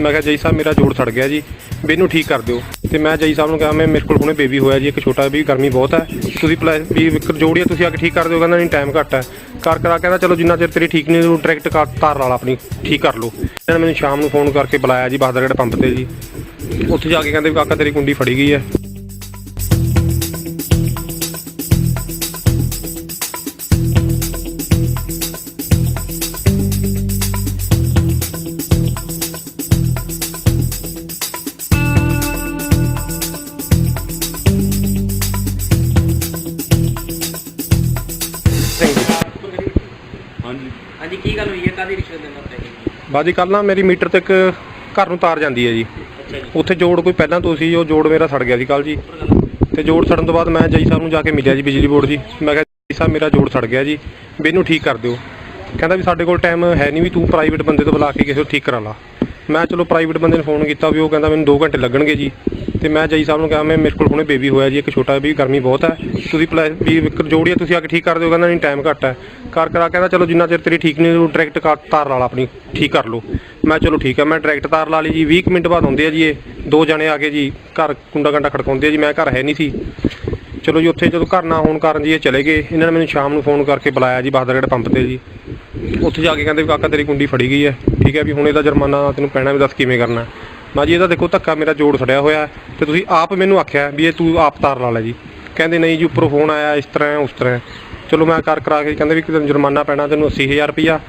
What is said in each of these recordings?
ਮੈਂ ਕਿਹਾ ਜਈ ਸਾਹਿਬ ਮੇਰਾ ਜੋੜ ਸੜ ਗਿਆ ਜੀ, ਵੀ ਇਹਨੂੰ ਠੀਕ ਕਰ ਦਿਓ। ਤੇ ਮੈਂ ਜਈ ਸਾਹਿਬ ਨੂੰ ਕਿਹਾ, ਮੈਂ ਮੇਰੇ ਕੋਲ ਹੁਣੇ ਬੇਬੀ ਹੋਇਆ ਜੀ, ਇੱਕ ਛੋਟਾ ਵੀ, ਗਰਮੀ ਬਹੁਤ ਹੈ। ਤੁਸੀਂ ਪਲਾ, ਵੀ ਜੋੜੀ ਆ, ਤੁਸੀਂ ਆ ਕੇ ਠੀਕ ਕਰ ਦਿਓ, ਕਹਿੰਦਾ ਨਹੀਂ ਟਾਈਮ ਘੱਟ ਹੈ। ਕਰ ਕਰਾ ਕਹਿੰਦਾ, ਚਲੋ ਜਿੰਨਾ ਚਿਰ ਤੇਰੀ ਠੀਕ ਨਹੀਂ ਤੂੰ ਡਾਇਰੈਕਟ ਕਾਰ, ਤਾਰ ਲਾ ਆਪਣੀ, ਠੀਕ ਕਰ ਲਓ। ਇਹਨਾਂ ਨੇ ਮੈਨੂੰ ਸ਼ਾਮ ਨੂੰ ਫੋਨ ਕਰਕੇ ਬੁਲਾਇਆ ਜੀ, ਬਹਾਦਰਗੜ੍ਹ ਪੰਪ ਤੇ ਜੀ। ਉੱਥੇ ਜਾ ਕੇ ਕਹਿੰਦੇ ਵੀ ਕਾਕਾ ਤੇਰੀ ਕੁੰਡੀ ਫੜੀ ਗਈ ਹੈ। ਹਾਂਜੀ। ਹਾਂਜੀ ਕੀ ਗੱਲ ਹੋਈ ਹੈ? ਕਾਦੀ ਰਿਸ਼ਵਤ ਦੇਣਾ ਪੈ ਗਈ ਬਾਜੀ ਕੱਲ ਨਾ ਮੇਰੀ ਮੀਟਰ ਤੇ ਇੱਕ ਘਰ ਨੂੰ ਤਾਰ ਜਾਂਦੀ ਹੈ ਜੀ। ਅੱਛਾ ਜੀ। ਉੱਥੇ ਜੋੜ ਕੋਈ ਪਹਿਲਾਂ ਤੋਂ ਸੀ ਉਹ ਜੋੜ ਮੇਰਾ ਸੜ ਗਿਆ ਸੀ ਕੱਲ ਜੀ। ਤੇ ਜੋੜ ਸੜਨ ਤੋਂ ਬਾਅਦ ਮੈਂ ਜਈ ਸਾਹਿਬ ਨੂੰ ਜਾ ਕੇ ਮਿਲਿਆ ਜੀ ਬਿਜਲੀ ਬੋਰਡ ਜੀ। ਮੈਂ ਕਿਹਾ ਜਈ ਸਾਹਿਬ ਮੇਰਾ ਜੋੜ ਸੜ ਗਿਆ ਜੀ। ਵੀ ਇਹਨੂੰ ਠੀਕ ਕਰ ਦਿਓ। ਕਹਿੰਦਾ ਵੀ ਸਾਡੇ ਕੋਲ ਟਾਈਮ ਹੈ ਨਹੀਂ ਵੀ ਤੂੰ ਪ੍ਰਾਈਵੇਟ ਬੰਦੇ ਤੋਂ ਬੁਲਾ ਕੇ ਕਿਸੇ ਨੂੰ ਠੀਕ ਕਰਾ ਲਾ। ਮੈਂ ਚਲੋ ਪ੍ਰਾਈਵੇਟ ਬੰਦੇ ਨੂੰ ਫੋਨ ਕੀਤਾ ਵੀ ਉਹ ਕਹਿੰਦਾ ਮੈਨੂੰ 2 ਘੰਟੇ ਲੱਗਣਗੇ ਜੀ। ਤੇ ਮੈਂ ਜਈ ਸਾਹਿਬ ਨੂੰ ਕਿਹਾ, ਮੈਂ ਮੇਰੇ ਕੋਲ ਹੁਣੇ ਬੇਬੀ ਹੋਇਆ ਜੀ, ਇੱਕ ਛੋਟਾ ਵੀ, ਗਰਮੀ ਬਹੁਤ ਹੈ। ਤੁਸੀਂ ਪਲਾ ਵੀ ਜੋੜੀ ਆ, ਤੁਸੀਂ ਆ ਕੇ ਠੀਕ ਕਰ ਦਿਓ, ਕਹਿੰਦਾ ਨਹੀਂ ਟਾਈਮ ਘੱਟ ਹੈ। ਕਰ ਕਰਾ ਕਹਿੰਦਾ, ਚਲੋ ਜਿੰਨਾ ਚਿਰ ਤੇਰੀ ਠੀਕ ਨਹੀਂ ਤੂੰ ਡਾਇਰੈਕਟ ਕਾਰ ਤਾਰ ਲਾ ਲਾ ਆਪਣੀ, ਠੀਕ ਕਰ ਲਓ। ਮੈਂ ਚਲੋ ਠੀਕ ਹੈ, ਮੈਂ ਡਾਇਰੈਕਟ ਤਾਰ ਲਾ ਲਈ ਜੀ 20 ਕੁ ਮਿੰਟ ਬਾਅਦ ਆਉਂਦੇ ਆ ਜੀ ਇਹ। ਦੋ ਜਣੇ ਆ ਕੇ ਜੀ, ਘਰ ਕੁੰਡਾ ਕੰਡਾ ਖੜਕਾਉਂਦੇ ਆ ਜੀ, ਮੈਂ ਘਰ ਹੈ ਨਹੀਂ ਸੀ। ਚਲੋ ਜੀ, ਉੱਥੇ ਜਦੋਂ ਘਰ ਨਾ ਹੋਣ ਕਾਰਨ ਜੀ ਇਹ ਚਲੇ ਗਏ। ਇਹਨਾਂ ਨੇ ਮੈਨੂੰ ਸ਼ਾਮ ਨੂੰ ਫੋਨ ਕਰਕੇ ਬੁਲਾਇਆ ਜੀ ਬਹਾਦਰਗੜ੍ਹ ਪੰਪ ਤੇ ਜੀ। ਉੱਥੇ ਜਾ ਕੇ ਕਹਿੰਦੇ ਵੀ, ਕਾਕਾ ਤੇਰੀ ਕੁੰਡੀ ਫੜੀ ਗਈ ਹੈ। ਠੀਕ ਹੈ ਵੀ ਹੁਣ ਇਹਦਾ ਜੁਰਮਾਨਾ ਤੈਨੂੰ ਪੈਣਾ ਵੀ ਦੱਸ ਕਿਵੇਂ ਕਰਨਾ। ਹੈ। ਮੈਂ ਜੀ ਇਹਦਾ ਦੇਖੋ ਧੱਕਾ ਮੇਰਾ ਜੋੜ ਸੜਿਆ ਹੋਇਆ ਹੈ ਤੇ ਤੁਸੀਂ ਆਪ ਮੈਨੂੰ ਆਖਿਆ ਵੀ ਇਹ ਤੂੰ ਆਪ ਤਾਰ ਲਾ ਲੈ ਜੀ। ਕਹਿੰਦੇ ਨਹੀਂ ਜੀ ਉੱਪਰੋਂ ਫੋਨ ਆਇਆ ਇਸ ਤਰ੍ਹਾਂ ਹੈ, ਉਸ ਤਰ੍ਹਾਂ ਹੈ। ਚਲੋ ਮੈਂ ਕਰ ਕਰਾ ਕੇ ਕਹਿੰਦੇ ਵੀ ਤੈਨੂੰ ਜੁਰਮਾਨਾ ਪੈਣਾ ਤੈਨੂੰ 80000 ਰੁਪਈਆ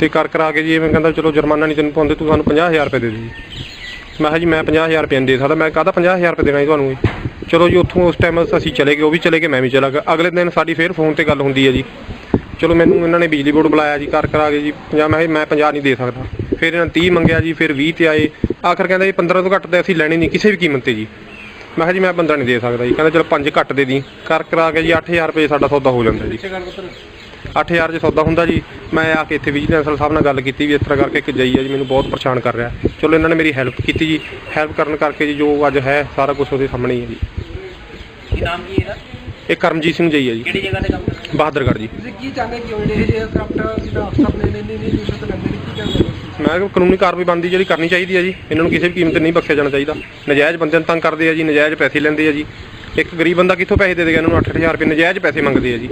ਤੇ ਕਰ ਕਰਾ ਕੇ ਜੀ ਮੈਂ ਕਹਿੰਦਾ ਚਲੋ ਜੁਰਮਾਨਾ ਨਹੀਂ ਤੈਨੂੰ ਪਾਉਂਦੇ ਤੂੰ ਸਾਨੂੰ 50000 ਰੁਪਏ ਦੇ ਦੇ ਜੀ। ਮੈਂ ਕਿਹਾ ਜੀ ਮੈਂ 50000 ਰੁਪਏ ਨਹੀਂ ਦੇ ਸਕਦਾ ਮੈਂ ਕਾਹਦਾ 50000 ਰੁਪਏ ਦੇਣਾ ਜੀ ਤੁਹਾਨੂੰ ਜੀ? ਚਲੋ ਜੀ ਉੱਥੋਂ ਉਸ ਟਾਈਮ ਅਸੀਂ ਚਲੇ ਗਏ ਉਹ ਵੀ ਚਲੇ ਗਏ ਮੈਂ ਵੀ ਚਲਾ ਗਿਆ। ਅਗਲੇ ਦਿਨ ਸਾਡੀ ਫੇਰ ਫੋਨ ਤੇ ਗੱਲ ਹੁੰਦੀ ਹੈ ਜੀ। ਚਲੋ ਮੈਨੂੰ ਇਹਨਾਂ ਨੇ ਬਿਜਲੀ ਬੋਰਡ ਬੁਲਾਇਆ ਜੀ ਕਰ ਕਰਾ ਕੇ ਜੀ 50 ਮੈਂ ਕਿਹਾ ਮੈਂ 50 ਨਹੀਂ ਦੇ ਸਕਦਾ। ਫਿਰ ਇਹਨਾਂ ਨੇ 30 ਮੰਗਿਆ ਜੀ ਫਿਰ 20 ਤੇ ਆਏ। ਆਖਰ ਕਹਿੰਦਾ ਜੀ 15 ਤੋਂ ਘੱਟ ਤੇ ਅਸੀਂ ਲੈਣੇ ਨਹੀਂ ਕਿਸੇ ਵੀ ਕੀਮਤ ਤੇ ਜੀ। ਮੈਂ ਕਿਹਾ ਜੀ ਮੈਂ 15 ਨਹੀਂ ਦੇ ਸਕਦਾ ਜੀ। ਕਹਿੰਦਾ ਚਲੋ 5 ਘੱਟ ਦੇ ਦੀ। ਕਰ ਕਰਾ ਕੇ ਜੀ 8000 ਰੁਪਏ ਸਾਡਾ ਸੌਦਾ ਹੋ ਜਾਂਦਾ ਜੀ। 8000 ਚ ਸੌਦਾ ਹੁੰਦਾ ਜੀ। ਮੈਂ ਆ ਕੇ ਇੱਥੇ ਵਿਜੀਲੈਂਸ ਸਾਹਿਬ ਨਾਲ ਗੱਲ ਕੀਤੀ ਵੀ ਇਸ ਤਰ੍ਹਾਂ ਕਰਕੇ ਇੱਕ ਜਈ ਹੈ ਜੀ ਮੈਨੂੰ ਬਹੁਤ ਪਰੇਸ਼ਾਨ ਕਰ ਰਿਹਾ। ਚਲੋ ਇਹਨਾਂ ਨੇ ਮੇਰੀ ਹੈਲਪ ਕੀਤੀ ਜੀ। ਹੈਲਪ ਕਰਨ ਕਰਕੇ ਜੀ ਜੋ ਅੱਜ ਹੈ ਸਾਰਾ ਕੁਝ ਉਹਦੇ ਸਾਹਮਣੇ ਹੀ ਹੈ ਜੀ। ਕੀ ਨਾਮ ਕੀ ਇਹਦਾ? ਇਹ ਕਰਮਜੀਤ ਸਿੰਘ ਜਈ ਹੈ ਜੀ। ਕਿਹੜੀ ਜਗ੍ਹਾ ਤੇ ਕੰਮ ਕਰਦੇ? ਬਹਾਦਰਗੜ੍ਹ ਜੀ। ਤੁਸੀਂ ਕੀ ਚਾਹੁੰਦੇ ਕਿ ਉਹ ਜਿਹੜੇ ਜੇ ਕਰਪਟ ਜਿਹਦਾ ਅਫਸਰ ਨੇ ਨੇ ਨਹੀਂ ਰਿਸ਼ਵਤ ਲੈਂਦੇ ਨੇ ਕੀ ਚਾਹੁੰਦੇ ਹੋ? ਮੈਂ ਕਿਹਾ ਕਾਨੂੰਨੀ ਕਾਰਵਾਈ ਬਣਦੀ ਜਿਹੜੀ ਕਰਨੀ ਚਾਹੀਦੀ ਹੈ ਜੀ, ਇਹਨਾਂ ਨੂੰ ਕਿਸੇ ਵੀ ਕੀਮਤ ਤੇ ਨਹੀਂ ਬਖਸ਼ਿਆ ਜਾਣਾ ਚਾਹੀਦਾ। ਨਜਾਇਜ਼ ਬੰਦਿਆਂ ਨੂੰ ਤੰਗ ਕਰਦੇ ਆ ਜੀ, ਨਜਾਇਜ਼ ਪੈਸੇ ਲੈਂਦੇ ਆ ਜੀ। ਇੱਕ ਗਰੀਬ ਬੰਦਾ ਕਿੱਥੋਂ ਪੈਸੇ ਦੇ ਦੇਗਾ, ਇਹਨਾਂ ਨੂੰ 8000 ਰੁਪਏ ਨਜਾਇਜ਼ ਪੈਸੇ ਮੰਗਦੇ ਆ ਜੀ।